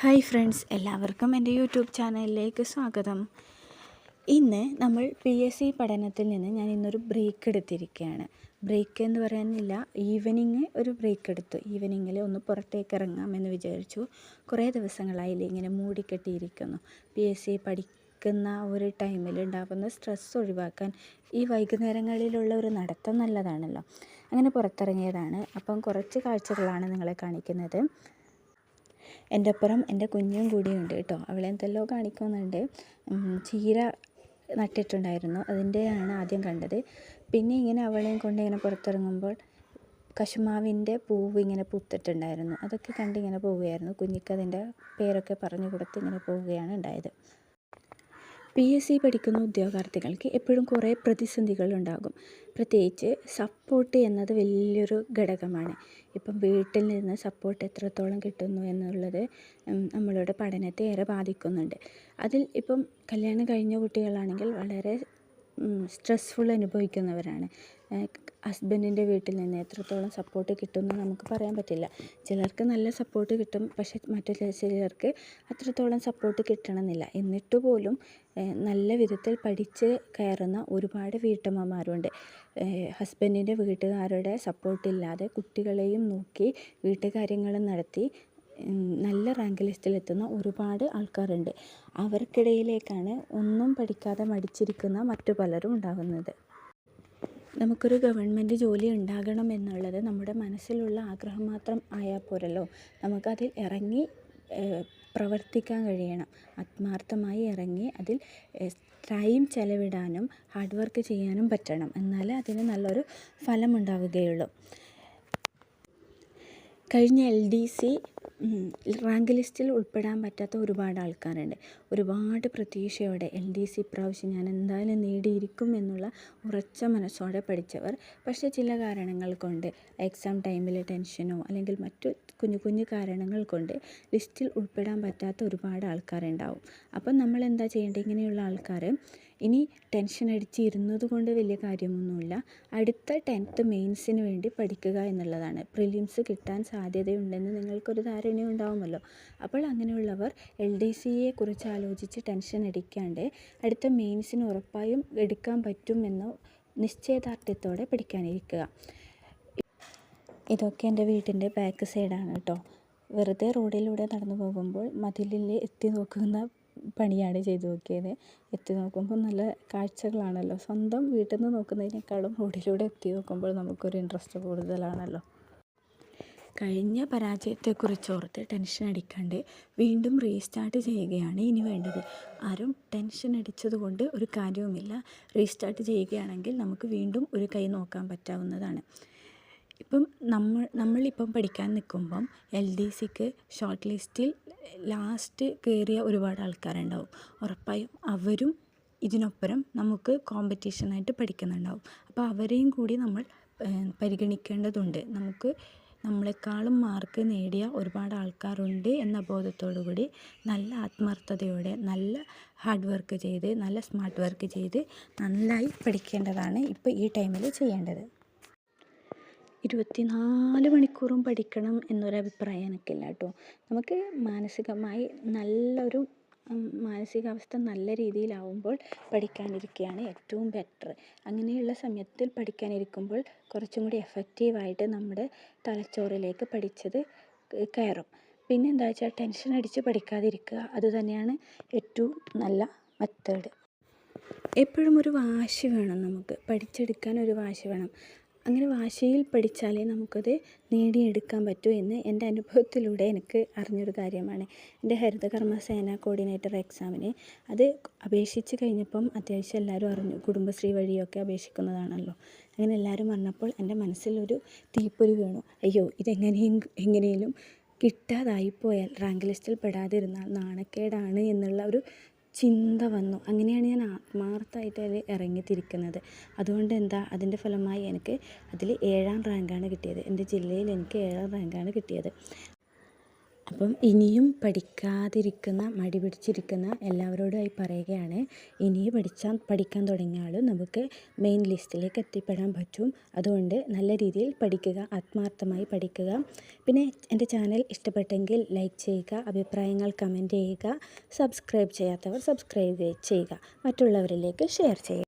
Hi friends എല്ലാവർക്കും എന്റെ YouTube ചാനലിലേക്ക് സ്വാഗതം. ഇന്ന് നമ്മൾ പി എസ് സി പഠനത്തിൽ നിന്ന് ഞാൻ ഇന്നൊരു ബ്രേക്ക് എടുത്തിരിക്കുകയാണ്. ബ്രേക്ക് എന്ന് പറയാനില്ല ഈവനിങ് ഒരു ബ്രേക്ക് എടുത്തു. ഈവനിങ്ങിൽ ഒന്ന് പുറത്തേക്ക് ഇറങ്ങാമെന്ന് വിചാരിച്ചു. കുറേ ദിവസങ്ങളായില്ല ഇങ്ങനെ മൂടിക്കെട്ടിയിരിക്കുന്നു. പി എസ് സി പഠിക്കുന്ന ഒരു ടൈമിൽ ഉണ്ടാകുന്ന സ്ട്രെസ് ഒഴിവാക്കാൻ ഈ വൈകുന്നേരങ്ങളിലുള്ള ഒരു നടത്തം നല്ലതാണല്ലോ. അങ്ങനെ പുറത്തിറങ്ങിയതാണ്. അപ്പം കുറച്ച് കാഴ്ചകളാണ് നിങ്ങളെ കാണിക്കുന്നത്. എന്റെ അപ്പുറം എന്റെ കുഞ്ഞും കൂടിയുണ്ട് കേട്ടോ. അവളെ എന്തെല്ലോ കാണിക്കുന്നുണ്ട്. ചീര നട്ടിട്ടുണ്ടായിരുന്നു. അതിന്റെയാണ് ആദ്യം കണ്ടത്. പിന്നെ ഇങ്ങനെ അവളെയും കൊണ്ട് ഇങ്ങനെ പുറത്തിറങ്ങുമ്പോൾ കശുമാവിന്റെ പൂവ് ഇങ്ങനെ പൂത്തിട്ടുണ്ടായിരുന്നു. അതൊക്കെ കണ്ടിങ്ങനെ പോവുകയായിരുന്നു. കുഞ്ഞിക്ക് അതിന്റെ പേരൊക്കെ പറഞ്ഞു കൊടുത്ത് ഇങ്ങനെ പോവുകയാണ് ഉണ്ടായത്. പി എസ് സി പഠിക്കുന്ന ഉദ്യോഗാർത്ഥികൾക്ക് എപ്പോഴും കുറേ പ്രതിസന്ധികൾ ഉണ്ടാകും. പ്രത്യേകിച്ച് സപ്പോർട്ട് എന്നത് വലിയൊരു ഘടകമാണ്. ഇപ്പം വീട്ടിൽ നിന്ന് സപ്പോർട്ട് എത്രത്തോളം കിട്ടുന്നു എന്നുള്ളത് നമ്മളുടെ പഠനത്തെ ഏറെ ബാധിക്കുന്നുണ്ട്. അതിൽ ഇപ്പം കല്യാണം കഴിഞ്ഞ കുട്ടികളാണെങ്കിൽ വളരെ സ്ട്രെസ്ഫുൾ അനുഭവിക്കുന്നവരാണ്. ഹസ്ബൻഡിന്റെ വീട്ടിൽ നിന്ന് എത്രത്തോളം സപ്പോർട്ട് കിട്ടുമെന്ന് നമുക്ക് പറയാൻ പറ്റില്ല. ചിലർക്ക് നല്ല സപ്പോർട്ട് കിട്ടും പക്ഷേ മറ്റു ചിലർക്ക് അത്രത്തോളം സപ്പോർട്ട് കിട്ടണമെന്നില്ല. എന്നിട്ട് പോലും നല്ല വിധത്തിൽ പഠിച്ച് കയറുന്ന ഒരുപാട് വീട്ടമ്മമാരുണ്ട്. ഹസ്ബൻഡിന്റെ വീട്ടുകാരുടെ സപ്പോർട്ടില്ലാതെ കുട്ടികളെയും നോക്കി വീട്ടുകാര്യങ്ങളും നടത്തി നല്ല റാങ്ക് ലിസ്റ്റിലെത്തുന്ന ഒരുപാട് ആൾക്കാരുണ്ട്. അവർക്കിടയിലേക്കാണ് ഒന്നും പഠിക്കാതെ മടിച്ചിരിക്കുന്ന മറ്റു പലരും ഉണ്ടാകുന്നത്. നമുക്കൊരു ഗവൺമെന്റ് ജോലി ഉണ്ടാകണം എന്നുള്ളത് നമ്മുടെ മനസ്സിലുള്ള ആഗ്രഹം മാത്രം ആയാൽ പോരല്ലോ. നമുക്കതിൽ ഇറങ്ങി പ്രവർത്തിക്കാൻ കഴിയണം. ആത്മാർത്ഥമായി ഇറങ്ങി അതിൽ ടൈം ചെലവിടാനും ഹാർഡ് വർക്ക് ചെയ്യാനും പറ്റണം. എന്നാലേ അതിന് നല്ലൊരു ഫലം ഉണ്ടാവുകയുള്ളൂ. കഴിഞ്ഞ എൽ ഡി സി റാങ്ക് ലിസ്റ്റിൽ ഉൾപ്പെടാൻ പറ്റാത്ത ഒരുപാട് ആൾക്കാരുണ്ട്. ഒരുപാട് പ്രതീക്ഷയോടെ എൽ ഡി സി ഇപ്രാവശ്യം ഞാൻ എന്തായാലും നേടിയിരിക്കും എന്നുള്ള ഉറച്ച മനസ്സോടെ പഠിച്ചവർ. പക്ഷേ ചില കാരണങ്ങൾ കൊണ്ട് എക്സാം ടൈമിലെ ടെൻഷനോ അല്ലെങ്കിൽ മറ്റു കുഞ്ഞു കുഞ്ഞു കാരണങ്ങൾ കൊണ്ട് ലിസ്റ്റിൽ ഉൾപ്പെടാൻ പറ്റാത്ത ഒരുപാട് ആൾക്കാരുണ്ടാവും. അപ്പം നമ്മൾ എന്താ ചെയ്യേണ്ടത്? ഇങ്ങനെയുള്ള ആൾക്കാർ ഇനി ടെൻഷൻ അടിച്ചിരുന്നത് കൊണ്ട് വലിയ കാര്യമൊന്നുമില്ല. അടുത്ത ടെൻത്ത് മെയിൻസിന് വേണ്ടി പഠിക്കുക എന്നുള്ളതാണ്. പ്രിലിംസ് കിട്ടാൻ സാധ്യതയുണ്ടെന്ന് നിങ്ങൾക്കൊരു ധാരണ ഉണ്ടാവുമല്ലോ അപ്പോൾ അങ്ങനെയുള്ളവർ എൽ ഡി സിയെ കുറിച്ച് ആലോചിച്ച് ടെൻഷൻ അടിക്കാണ്ട് അടുത്ത മെയിൻസിന് ഉറപ്പായും എടുക്കാൻ പറ്റുമെന്ന് നിശ്ചയദാർഢ്യത്തോടെ പഠിക്കാനിരിക്കുക ഇതൊക്കെ എന്റെ വീട്ടിന്റെ ബാക്ക് സൈഡാണ് കേട്ടോ. വെറുതെ റോഡിലൂടെ നടന്നു പോകുമ്പോൾ മതിലിൽ എത്തി നോക്കുന്ന പണിയാണ് ചെയ്തു നോക്കിയത്. എത്തി നോക്കുമ്പോൾ നല്ല കാഴ്ചകളാണല്ലോ. സ്വന്തം വീട്ടിൽ നിന്ന് നോക്കുന്നതിനേക്കാളും റോഡിലൂടെ എത്തി നോക്കുമ്പോൾ നമുക്കൊരു ഇൻട്രസ്റ്റ് കൂടുതലാണല്ലോ. കഴിഞ്ഞ പരാജയത്തെക്കുറിച്ച് ഓർത്ത് ടെൻഷൻ അടിക്കാണ്ട് വീണ്ടും റീസ്റ്റാർട്ട് ചെയ്യുകയാണ് ഇനി വേണ്ടത്. ആരും ടെൻഷൻ അടിച്ചതുകൊണ്ട് ഒരു കാര്യവുമില്ല. റീസ്റ്റാർട്ട് ചെയ്യുകയാണെങ്കിൽ നമുക്ക് വീണ്ടും ഒരു കൈ നോക്കാൻ പറ്റാവുന്നതാണ്. ഇപ്പം നമ്മൾ നമ്മളിപ്പം പഠിക്കാൻ നിൽക്കുമ്പം എൽ ഡി സിക്ക് ഷോർട്ട് ലിസ്റ്റിൽ ലാസ്റ്റ് കയറിയ ഒരുപാട് ആൾക്കാരുണ്ടാവും. ഉറപ്പായും അവരും ഇതിനൊപ്പരം നമുക്ക് കോമ്പറ്റീഷനായിട്ട് പഠിക്കുന്നുണ്ടാവും. അപ്പോൾ അവരെയും കൂടി നമ്മൾ പരിഗണിക്കേണ്ടതുണ്ട്. നമുക്ക് നമ്മളെക്കാളും മാർക്ക് നേടിയ ഒരുപാട് ആൾക്കാരുണ്ട് എന്ന ബോധത്തോടു കൂടി നല്ല ആത്മാർത്ഥതയോടെ നല്ല ഹാർഡ് വർക്ക് ചെയ്ത് നല്ല സ്മാർട്ട് വർക്ക് ചെയ്ത് നന്നായി പഠിക്കേണ്ടതാണ് ഇപ്പോൾ ഈ ടൈമിൽ ചെയ്യേണ്ടത്. ഇരുപത്തിനാല് മണിക്കൂറും പഠിക്കണം എന്നൊരഭിപ്രായം എനിക്കില്ല കേട്ടോ നമുക്ക് മാനസികമായി നല്ലൊരു മാനസികാവസ്ഥ നല്ല രീതിയിലാവുമ്പോൾ പഠിക്കാനിരിക്കുകയാണ് ഏറ്റവും ബെറ്റർ അങ്ങനെയുള്ള സമയത്തിൽ പഠിക്കാനിരിക്കുമ്പോൾ കുറച്ചും കൂടി എഫക്റ്റീവായിട്ട് നമ്മുടെ തലച്ചോറിലേക്ക് പഠിച്ചത് കയറും. പിന്നെ എന്താ വെച്ചാൽ ടെൻഷൻ അടിച്ച് പഠിക്കാതിരിക്കുക അത് തന്നെയാണ് ഏറ്റവും നല്ല മെത്തേഡ് എപ്പോഴും ഒരു വാശി വേണം നമുക്ക്. പഠിച്ചെടുക്കാൻ ഒരു വാശി വേണം. അങ്ങനെ വാശിയിൽ പഠിച്ചാലേ നമുക്കത് നേടിയെടുക്കാൻ പറ്റൂ എന്ന് എന്റെ അനുഭവത്തിലൂടെ എനിക്ക് അറിഞ്ഞൊരു കാര്യമാണ്. എന്റെ ഹരിതകർമ്മ സേന കോർഡിനേറ്റർ എക്സാമിന് അത് അപേക്ഷിച്ച് കഴിഞ്ഞപ്പം അത്യാവശ്യം എല്ലാവരും അറിഞ്ഞു. കുടുംബശ്രീ വഴിയൊക്കെ അപേക്ഷിക്കുന്നതാണല്ലോ. അങ്ങനെ എല്ലാവരും പറഞ്ഞപ്പോൾ എന്റെ മനസ്സിലൊരു തീപ്പൊരി വീണു. അയ്യോ ഇതെങ്ങനെയും എങ്ങനെയും കിട്ടാതായിപ്പോയാൽ റാങ്ക് ലിസ്റ്റിൽ പെടാതിരുന്നാൽ നാണക്കേടാണ് എന്നുള്ള ഒരു ചിന്ത വന്നു. അങ്ങനെയാണ് ഞാൻ ആത്മാർത്ഥമായിട്ട് അതിൽ ഇറങ്ങിത്തിരിക്കുന്നത്. അതുകൊണ്ട് എന്താ അതിന്റെ ഫലമായി എനിക്ക് അതിൽ ഏഴാം റാങ്കാണ് കിട്ടിയത്. എന്റെ ജില്ലയിൽ എനിക്ക് ഏഴാം റാങ്കാണ് കിട്ടിയത്. അപ്പം ഇനിയും പഠിക്കാതിരിക്കുന്ന മടി പിടിച്ചിരിക്കുന്ന എല്ലാവരോടുമായി പറയുകയാണ്. ഇനിയും പഠിച്ചാൽ പഠിക്കാൻ തുടങ്ങിയാലും നമുക്ക് മെയിൻ ലിസ്റ്റിലേക്ക് എത്തിപ്പെടാൻ പറ്റും. അതുകൊണ്ട് നല്ല രീതിയിൽ പഠിക്കുക ആത്മാർത്ഥമായി പഠിക്കുക. പിന്നെ എന്റെ ചാനൽ ഇഷ്ടപ്പെട്ടെങ്കിൽ ലൈക്ക് ചെയ്യുക അഭിപ്രായങ്ങൾ കമന്റ് ചെയ്യുക സബ്സ്ക്രൈബ് ചെയ്യാത്തവർ സബ്സ്ക്രൈബ് ചെയ്യുക. മറ്റുള്ളവരിലേക്ക് ഷെയർ ചെയ്യുക.